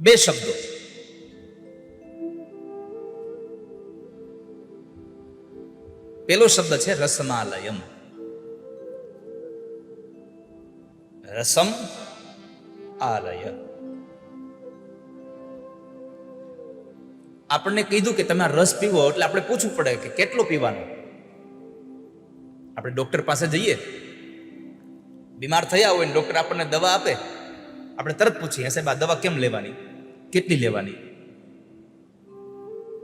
બે શબ્દો. પેલો શબ્દ છે રસમાલયમ. રસમ આલય. આપણને કીધું કે તમે રસ પીવો એટલે આપણે પૂછવું પડે કે કેટલો પીવાનો. આપણે ડોક્ટર પાસે જઈએ. બીમાર થયા હોય ને ડોક્ટર આપણને દવા આપે. આપણે તરત પૂછીએ, સાહેબ, આ દવા કેમ લેવાની? કેટલી લેવાની?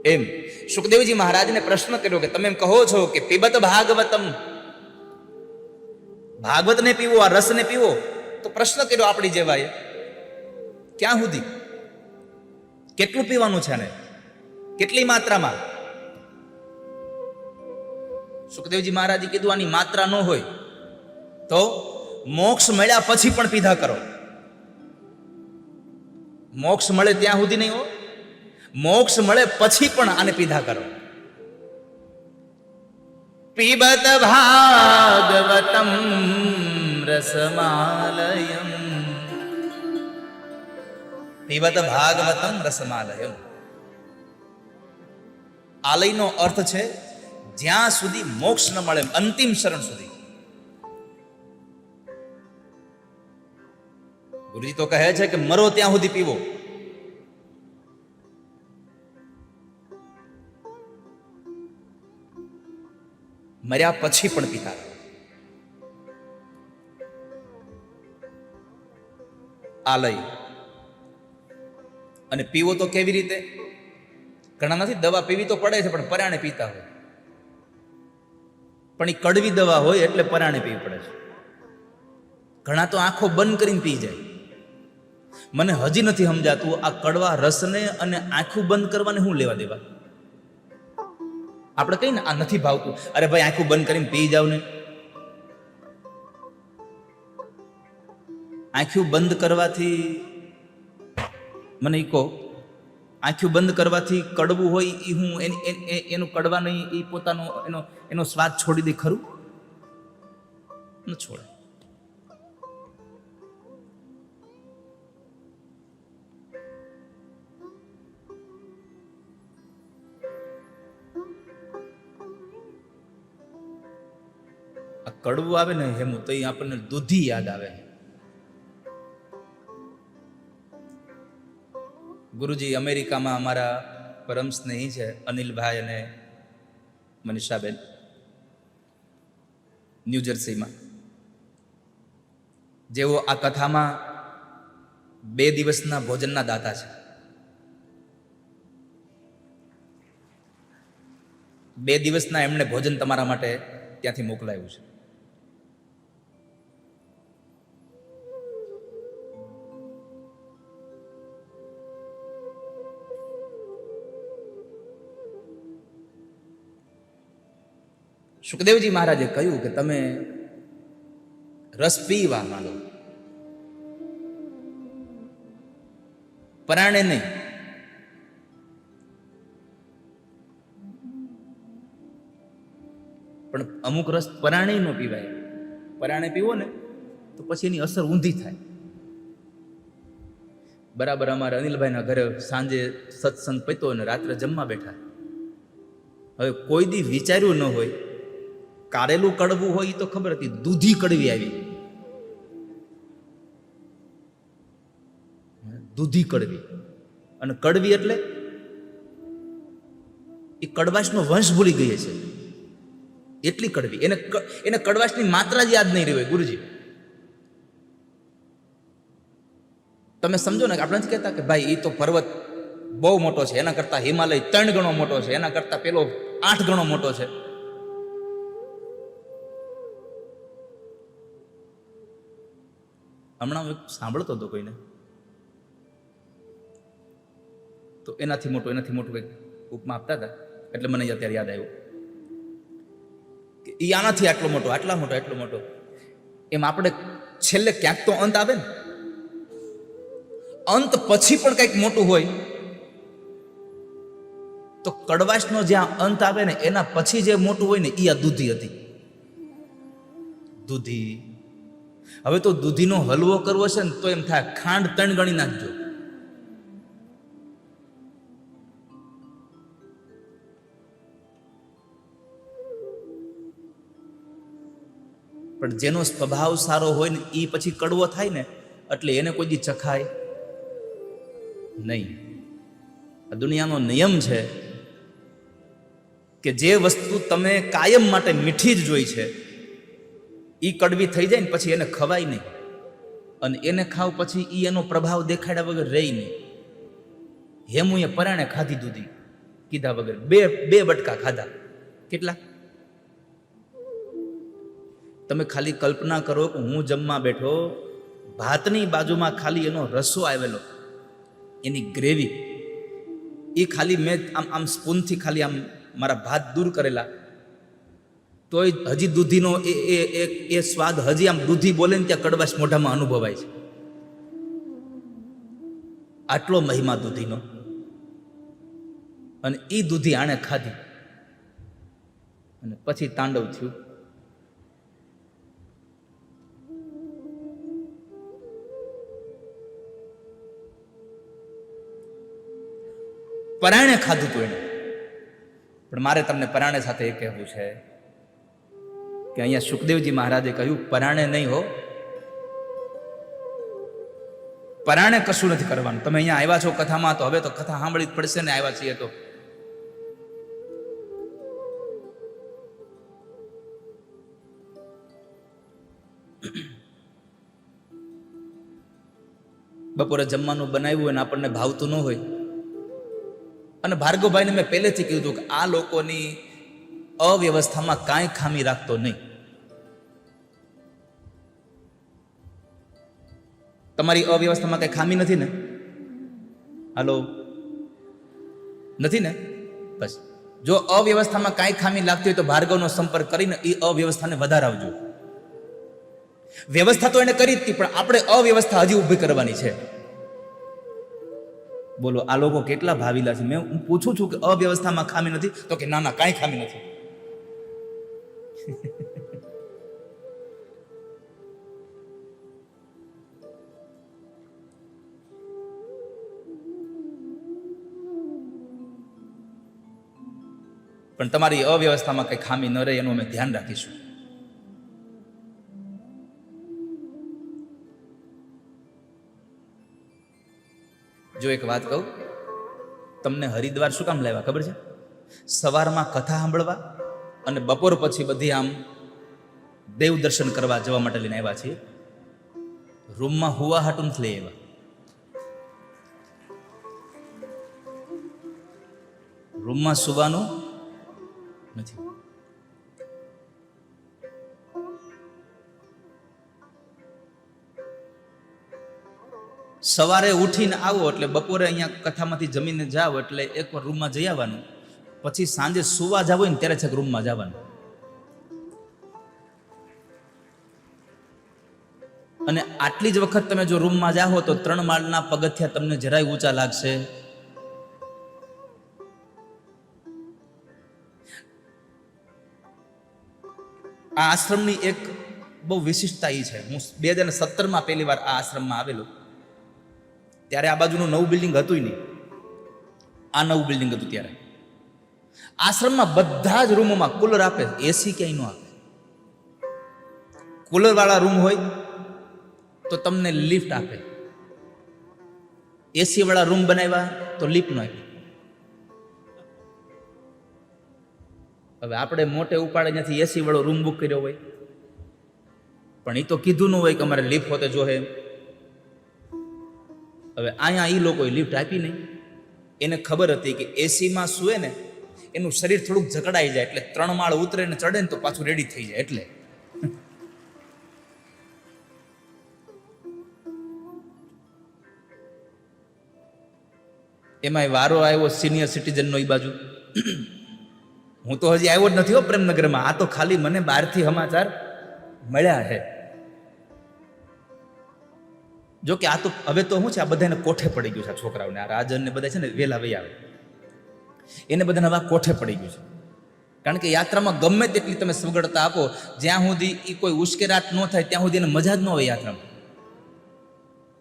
એમ. સુખદેવજી મહારાજને પ્રશ્ન કર્યો કે તમે એમ કહો છો કે પીબત ભાગવતમ. ભાગવતને પીવો, આ રસને પીવો? તો પ્રશ્ન કર્યો આપણી જેવાએ. ક્યાં સુધી? કેટલું પીવાનું છે ને કેટલી માત્રામાં? સુખદેવજી મહારાજે કીધું આની માત્રા ન હોય. તો મોક્ષ મળ્યા પછી પણ પીધા કરો. મોક્ષ મળે ત્યાં સુધી નહીં હો. મોક્ષ મળે પછી પણ આને પીધા કરો. પીબત ભાગવતમ રસમાલયમ. પીબત ભાગવતમ રસમાલયમ. આલયનો અર્થ છે જ્યાં સુધી મોક્ષ ન મળે, અંતિમ શરણ સુધી. ગુરુજી તો કહે છે કે મરો ત્યાં સુધી પીવો. મર્યા પછી પણ પીતા આ આલય અને પીવો તો કેવી રીતે? ઘણા નથી દવા પીવી તો પડે છે, પણ પરાણે પીતા હોય. પણ એ કડવી દવા હોય એટલે પરાણે પીવી પડે છે. ઘણા તો આંખો બંધ કરીને પી જાય. મને હજી નથી સમજાતું આ કડવા રસને અને આંખું બંધ કરવાને શું લેવા દેવા? આપણે કહીને આ નથી ભાવતું. અરે ભાઈ, આંખું બંધ કરીને પી જાવ ને. આંખું બંધ કરવાથી મને એ કહો આંખ્યું બંધ કરવાથી કડવું હોય એ હું એનું કડવા નહીં એ પોતાનો એનો એનો સ્વાદ છોડી દે ખરું? ન છોડે. કડવું આવે ને હેમું, તો આપણને દૂધી યાદ આવે. ગુરુજી, અમેરિકામાં અમારા પરમ સ્નેહી છે, અનિલભાઈ અને મનીષાબેન ન્યૂજર્સીમાં જેઓ આ કથામાં બે દિવસના ભોજનના દાતા છે. બે દિવસના એમણે ભોજન તમારા માટે ત્યાંથી મોકલાયું છે. સુખદેવજી મહારાજે કહ્યું કે તમે રસ પીવા માંડો. પરાણે નહીં. પણ અમુક રસ પરાણે ન પીવાય. પરાણે પીવો ને તો પછી એની અસર ઊંધી થાય. બરાબર અમારા અનિલભાઈના ઘરે સાંજે સત્સંગ પત્યો અને રાત્રે જમવા બેઠા. હવે કોઈ દી વિચાર્યું ન હોય કારેલું કડવું હોય એ તો ખબર હતી. દૂધી કડવી આવી. દૂધી કડવી. અને કડવી એટલે એ કડવાશનો વંશ ભૂલી ગઈ છે એટલી કડવી. એને એને કડવાશની માત્રા જ યાદ નહીં રહી હોય, ગુરુજી. તમે સમજો ને આપણે જ કહેતા કે ભાઈ એ તો પર્વત બહુ મોટો છે, એના કરતાં હિમાલય ત્રણ ગણો મોટો છે, એના કરતાં પેલો આઠ ગણો મોટો છે. હમણાં હું સાંભળતો હતો કોઈને. તો એનાથી મોટું એનાથી મોટું કંઈક ઉપમા આપતા હતા. એટલે મને અત્યારે યાદ આવ્યું કે એ આનાથી આટલો મોટો, આટલા મોટો એટલો મોટો. એમ આપણે છેલ્લે ક્યાંક તો અંત આવે ને. અંત પછી પણ કંઈક મોટું હોય. તો કડવાશનો જ્યાં અંત આવે ને, એના પછી જે મોટું હોય ને એ આ દૂધી હતી. દૂધી. હવે તો દૂધીનો હલવો કરવો છે ને તો એમ થાય, ખાંડ તણ ગણી નાખજો. પણ જેનો સ્વભાવ સારો હોય ને એ પછી કડવો થાય ને, એટલે એને કોઈ દી ચખાય નહીં. આ દુનિયાનો નિયમ છે કે જે વસ્તુ તમે કાયમ માટે મીઠી જ જોઈ છે એ કડવી થઈ જાય ને પછી એને ખવાય નહીં. અને એને ખાવ પછી એ એનો પ્રભાવ દેખાડ્યા વગર રહી નહીં. હેમુએ પરાણે ખાધી દૂધી, કીધા વગર. બે બે બટકા ખાધા. કેટલા? તમે ખાલી કલ્પના કરો કે હું જમવા બેઠો, ભાતની બાજુમાં ખાલી એનો રસો આવેલો, એની ગ્રેવી. એ ખાલી મેં આમ આમ સ્પૂનથી ખાલી આમ મારા ભાત દૂર કરેલા. તોય હજી દૂધીનો એ એ એ સ્વાદ હજી આમ દૂધી બોલે ને ત્યાં કડવાશ મોઢામાં અનુભવાય છે. આટલો મહિમા દૂધીનો. અને એ દૂધી આણે ખાધી. અને પછી તાંડવ થયું. પરાણે ખાધું તું એને. પણ મારે તમને પરાણે સાથે એ કહેવું છે કે અહીંયા સુખદેવજી મહારાજે કહ્યું, પરાણે નહીં હો. પરાણે કશું નથી કરવાનું. તમે અહીંયા આવ્યા છો કથામાં, તો હવે તો કથા સાંભળવી જ પડશે ને આવ્યા છીએ તો. બપોરે જમવાનું બનાવ્યું અને આપણને ભાવતું ન હોય. અને ભાર્ગવભાઈને મેં પહેલેથી કીધું કે આ લોકોની અવ્યવસ્થામાં કાંઈ ખામી રાખતો નહીં. તમારી અવ્યવસ્થામાં કઈ ખામી નથી ને? હાલો? નથી ને? બસ. જો અવ્યવસ્થામાં કાંઈ ખામી લાગતી હોય તો ભાર્ગવનો સંપર્ક કરીને એ અવ્યવસ્થાને વધારાવજો. વ્યવસ્થા તો એને કરી જ પણ આપણે અવ્યવસ્થા હજી ઊભી કરવાની છે. બોલો, આ લોકો કેટલા ભાવીલા છે? મેં હું પૂછું છું કે અવ્યવસ્થામાં ખામી નથી તો કે ના ના, કાંઈ ખામી નથી. પણ તમારી અવ્યવસ્થામાં કઈ ખામી ન રહે એનું અમે ધ્યાન રાખીશું. જો એક વાત કહું, તમને હરિદ્વાર શું કામ લાવ્યા ખબર છે? સવારમાં કથા સાંભળવા અને બપોર પછી બધી આમ દેવ દર્શન કરવા જવા માટે લઈને આવ્યા છીએ. રૂમમાં હુવા હાટું લઈ આવ્યા. રૂમમાં સુવાનું નથી. સવારે ઉઠીને આવો એટલે બપોરે અહીંયા કથામાંથી જમીને જાઓ એટલે એકવાર રૂમમાં જઈ આવવાનું. પછી સાંજે સુવા જાવ ને ત્યારે છેક રૂમમાં જવાનું. અને આટલી જ વખત તમે જો રૂમમાં જાઓ તો ત્રણ માળના પગથિયા તમને જરાય ઊંચા લાગશે. આ આશ્રમની એક બહુ વિશિષ્ટતા એ છે. હું બે હજાર સત્તરમાં પહેલી વાર આ આશ્રમમાં આવેલો. ત્યારે આ બાજુનું નવું બિલ્ડિંગ હતું નહીં. આ નવું બિલ્ડિંગ હતું ત્યારે. આશ્રમમાં બધા જ રૂમોમાં કુલર આપે એસી ક્યાંય ન આપે. કુલર વાળા રૂમ હોય તો તમને લિફ્ટ આપે. એસી વાળા રૂમ બનાવ્યા તો લિફ્ટ ન આપે. હવે આપણે મોટે ઉપાડે ત્યાંથી એસી વાળો રૂમ બુક કર્યો હોય. પણ એ તો કીધું ન હોય કે અમારે લિફ્ટ હોતે જોહે હવે અહીંયા એ લોકોએ લિફ્ટ આપી નહીં. એને ખબર હતી કે એસીમાં સૂએ ને, એનું શરીર થોડુંક જકડાઈ જાય એટલે ત્રણ માળ ઉતરે ને ચડે ને તો પાછું રેડી થઈ જાય એટલે. એમાંય વારો આવ્યો સિનિયર સિટીઝનનો એ બાજુ. હું તો હજી આવ્યો જ નથી હો પ્રેમનગરમાં. આ તો ખાલી મને બહારથી સમાચાર મળ્યા છે. જો કે આ તો હવે તો શું છે, આ બધાને કોઠે પડી ગયું છે, આ છોકરાઓને. આ રાજનને બધા છે ને વેલા વહી આવે. એને બધાને હવે કોઠે પડી ગયું છે. કારણ કે યાત્રામાં ગમે તેટલી તમે સગવડતા આપો, જ્યાં સુધી એ કોઈ ઉશ્કેરાટ ન થાય, ત્યાં સુધી એને મજા જ ન હોય યાત્રામાં.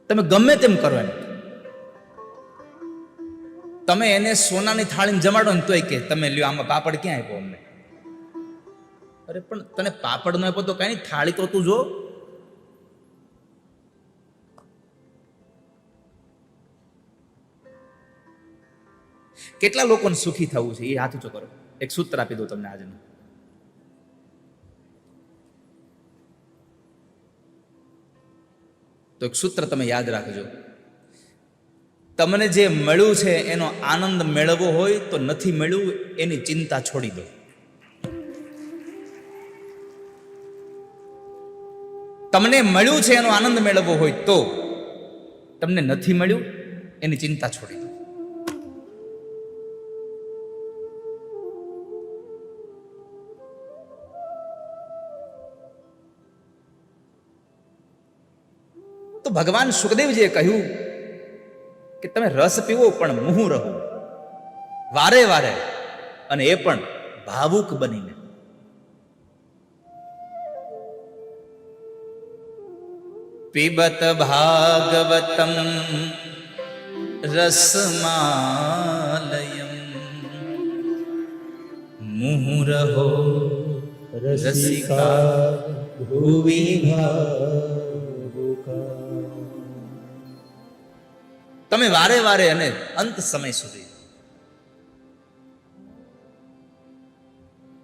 તમે ગમે તેમ કરો એને. તમે એને સોનાની થાળીમાં જમાડો ને તોય કે, તમે લ્યો, આમાં પાપડ ક્યાં આપ્યો અમને? અરે, પણ તને પાપડ ન આપ્યો તો કઈ થાળી તો તું જો. કેટલા લોકોને સુખી થવું છે, એ હાથ ઊંચો કરો. એક સૂત્ર આપી દઉં તમને આજનું. તો એક સૂત્ર તમે યાદ રાખજો. તમને જે મળ્યું છે, એનો આનંદ મેળવવો હોય તો નથી મળ્યું, એની ચિંતા છોડી દો. તમને મળ્યું છે, એનો આનંદ મેળવવો હોય તો તમને નથી મળ્યું, એની ચિંતા છોડી દો. તો ભગવાન સુખદેવજીએ કહ્યું કે તમે રસ પીવો પણ મુહું રહો. વારે વારે અને એ પણ ભાવુક બનીને. પીબત ભાગવતમ રસમાલયમ. મુહુરહો રસિકા ભુવિ તમે વારે વારે અને અંત સમય સુધી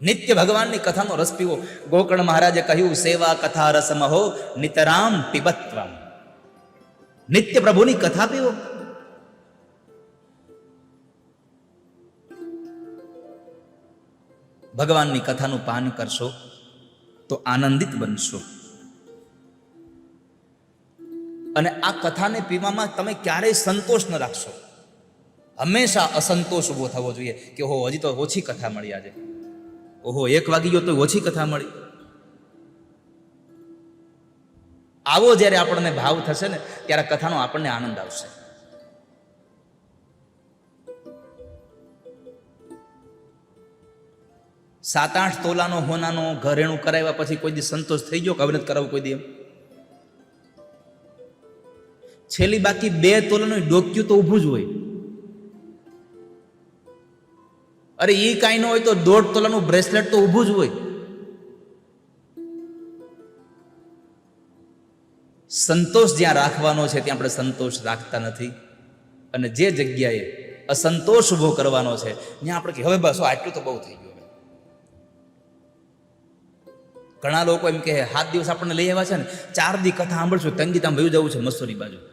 નિત્ય ભગવાનની કથાનો રસ પીવો. ગોકર્ણ મહારાજે કહ્યું, સેવા કથા રસમહો નિતરામ પીબત્વમ. નિત્ય પ્રભુની કથા પીવો. ભગવાનની કથાનું પાન કરશો તો આનંદિત બનશો. અને આ કથાને પીવામાં તમે ક્યારેય સંતોષ ન રાખશો. હંમેશા અસંતોષ ઊભો થવો જોઈએ કે હો હજી તો ઓછી કથા મળી આજે. ઓહો, એક વાગી ગયો તો ઓછી કથા મળી. આવો જ્યારે આપણને ભાવ થશે ને, ત્યારે કથાનો આપણને આનંદ આવશે. સાત આઠ તોલાનો હોનાનો ઘરેણું કરાવ્યા પછી કોઈ દી સંતોષ થઈ ગયો કે હવે કરાવું કોઈ દી એમ? છેલ્લી બાકી બે તોલાનું ડોક્યું તો ઊભું જ હોય. અરે એ કાંઈ ન હોય તો દોઢ તોલાનું બ્રેસલેટ તો ઊભું જ હોય. સંતોષ જ્યાં રાખવાનો છે ત્યાં આપણે સંતોષ રાખતા નથી. અને જે જગ્યાએ અસંતોષ ઊભો કરવાનો છે, ત્યાં આપણે કે હવે બસ આટલું તો બહુ થઈ ગયું ઘણા લોકો એમ કે સાત દિવસ આપણને લઈ આવ્યા છે ને, ચાર દી કથા સાંભળશું દી ભયું જવું છે મસૂરી બાજુ.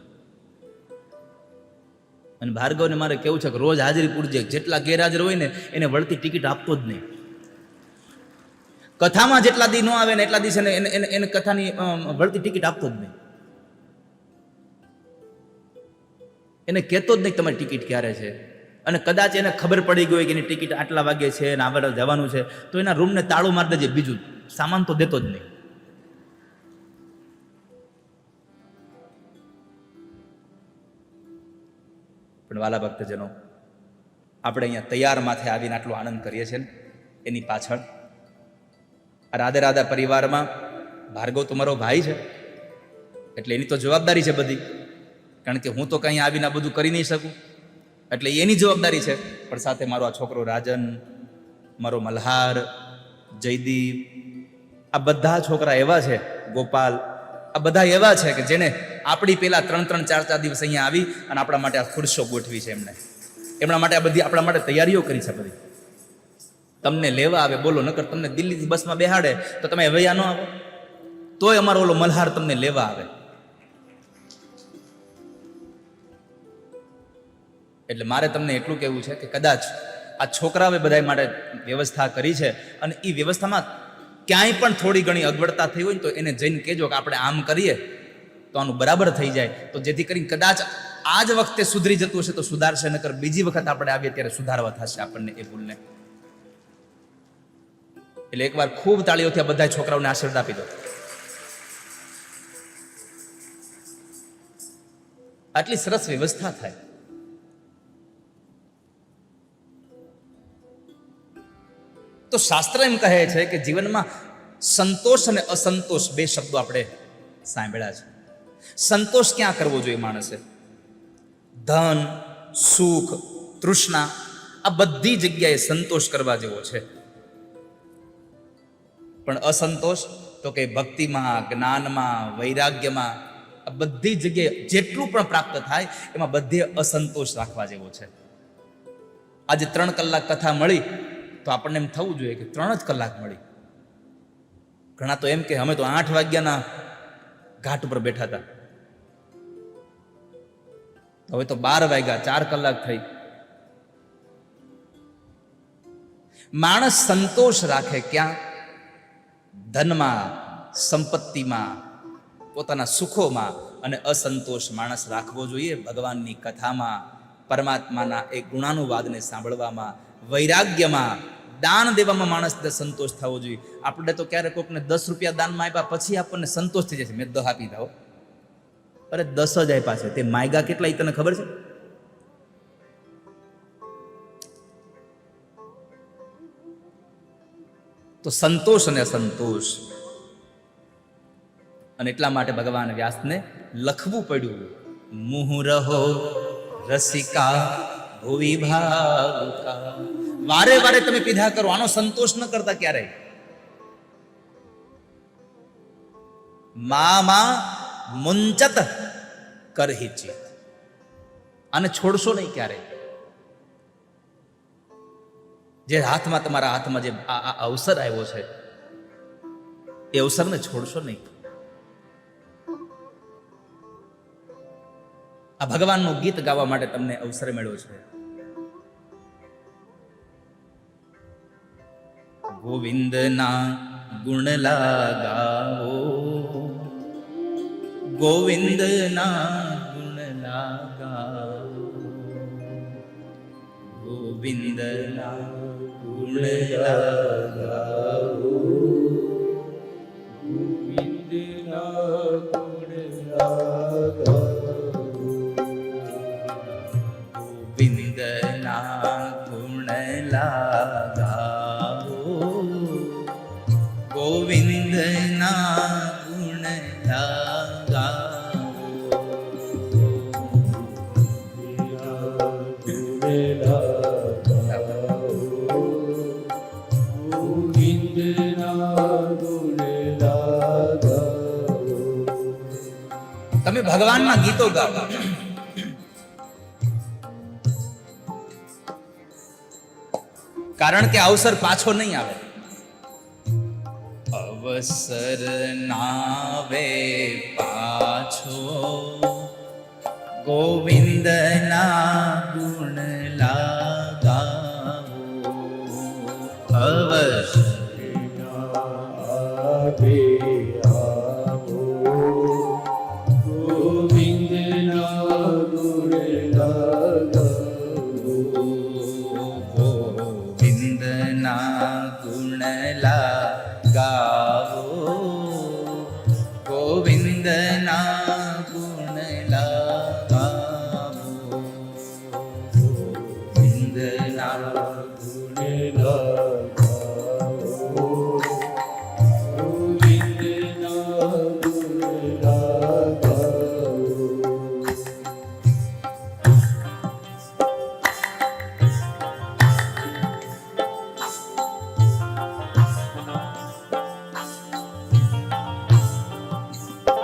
અને ભાર્ગવને મારે કેવું છે કે રોજ હાજરી પૂરજે, જેટલા ગેરહાજર હોય ને, એને વળતી ટિકિટ આપતો જ નહીં. કથામાં જેટલા દી ન આવે ને એટલા દિવસે એને એને કથાની વળતી ટિકિટ આપતો જ નહીં. એને કહેતો જ નહીં તમારી ટિકિટ ક્યારે છે. અને કદાચ એને ખબર પડી ગઈ કે એની ટિકિટ આટલા વાગે છે અને આગળ જવાનું છે, તો એના રૂમને તાળું મારી દેજે બીજું. સામાન તો દેતો જ નહીં. પણ વાલા ભક્તજનો, આપણે અહીંયા તૈયાર માથે આવીને આટલો આનંદ કરીએ છીએ ને, એની પાછળ. રાધે રાધા પરિવારમાં ભાર્ગવ તો મારો ભાઈ છે, એટલે એની તો જવાબદારી છે બધી. કારણ કે હું તો કંઈ આવીને આ બધું કરી નહીં શકું. એટલે એની જવાબદારી છે, પણ સાથે મારો આ છોકરો રાજન, મારો મલ્હાર, જયદીપ, આ બધા છોકરા એવા છે, ગોપાલ આ બધા એવા છે કે જેને આપણી પેલા ત્રણ ત્રણ, ચાર ચાર દિવસ અહીંયા આવી અને આપણા માટે આ ખુરશો ગોઠવી છે એમણે. એમના માટે આ બધી આપણા માટે તૈયારીઓ કરી છે બધી. તમને લેવા આવે, બોલો, નકર તમને દિલ્હીથી બસમાં બેહાડે તો તમે વૈયા ન આવો. તોય અમારો ઓલો મલ્હાર તમને લેવા આવે. એટલે મારે તમને એટલું કહેવું છે કે કદાચ આ છોકરાઓએ બધા માટે વ્યવસ્થા કરી છે અને એ વ્યવસ્થામાં ક્યાંય પણ થોડી ઘણી અગવડતા થઈ હોય તો એને જઈને કહેજો કે આપણે આમ કરીએ, તો આનું બરાબર થઈ જાય. તો જેથી કરીને કદાચ આ જ વખતે સુધરી જતું હશે તો સુધારશે, નકર બીજી વખત આપણે આવીએ ત્યારે સુધારવા થશે આપણને એ ભૂલને. એટલે એકવાર ખૂબ તાળીઓથી આ બધા છોકરાઓને આશીર્વાદ આપી દો. આટલી સરસ વ્યવસ્થા થાય. તો શાસ્ત્ર એમ કહે છે કે જીવનમાં સંતોષ અને અસંતોષ બે શબ્દો આપણે સાંભળ્યા છે. સંતોષ ક્યાં કરવો જોઈએ માણસે? ધન, સુખ, તૃષ્ણા, આ બધી જગ્યાએ સંતોષ કરવા જેવો છે. પણ અસંતોષ તો કે ભક્તિમાં, જ્ઞાનમાં, વૈરાગ્યમાં, આ બધી જગ્યાએ જેટલું પણ પ્રાપ્ત થાય, એમાં બધે અસંતોષ રાખવા જેવો છે. આજે ત્રણ કલાક કથા મળી તો આપણને એમ થવું જોઈએ કે ત્રણ જ કલાક મળી. ઘણા તો એમ કે અમે તો આઠ વાગ્યાના ઘાટ ઉપર બેઠા હતા. હવે તો બાર વાગ્યા, ચાર કલાક થઈ. માણસ સંતોષ રાખે ક્યાં? ધનમાં, સંપત્તિમાં, પોતાના સુખોમાં અને અસંતોષ માણસ રાખવો જોઈએ. ભગવાનની કથામાં, પરમાત્માના એ ગુણાનુવાદને સાંભળવામાં, વૈરાગ્યમાં દાન દેવામાં માણસને સંતોષ થવો જોઈએ. આપણે તો ક્યારેક કોકને દસ રૂપિયા દાનમાં આપ્યા પછી આપણને સંતોષ થઈ જશે. મેં દહ આપી દો અરે દસ જ આપ્યા છે. તે માયગા કેટલા એ તને ખબર છે? તો સંતોષ અને સંતોષ. અને એટલા માટે ભગવાન વ્યાસને લખવું પડ્યું. મુહ રહો રસિકા ભુવિ ભાવુકા વારે વારે તમે પીધા કરો. આનો સંતોષ ન કરતા ક્યારેય. મામાં મુંચત કરહી ચિત અને છોડશો નહીં ક્યારેય. જે હાથમાં તમારા હાથમાં જે આ અવસર આવ્યો છે, એ અવસરને છોડશો નહીં. આ ભગવાનનું ગીત ગાવા માટે તમને અવસર મળ્યો છે. ગોવિંદના ગુણ લાગાઓ ગોવિંદના ગુણ લાગાઓ ગોવિંદના ગુણ લાગાઓ ગોવિંદના ભગવાનના ગીતો ગાઓ કારણ કે અવસર પાછો નહીં આવે અવસર નાવે પાછો ગોવિંદના ગુણ લાગાવો અવસર આવે ગુણલા ગાવો ગોવિંદના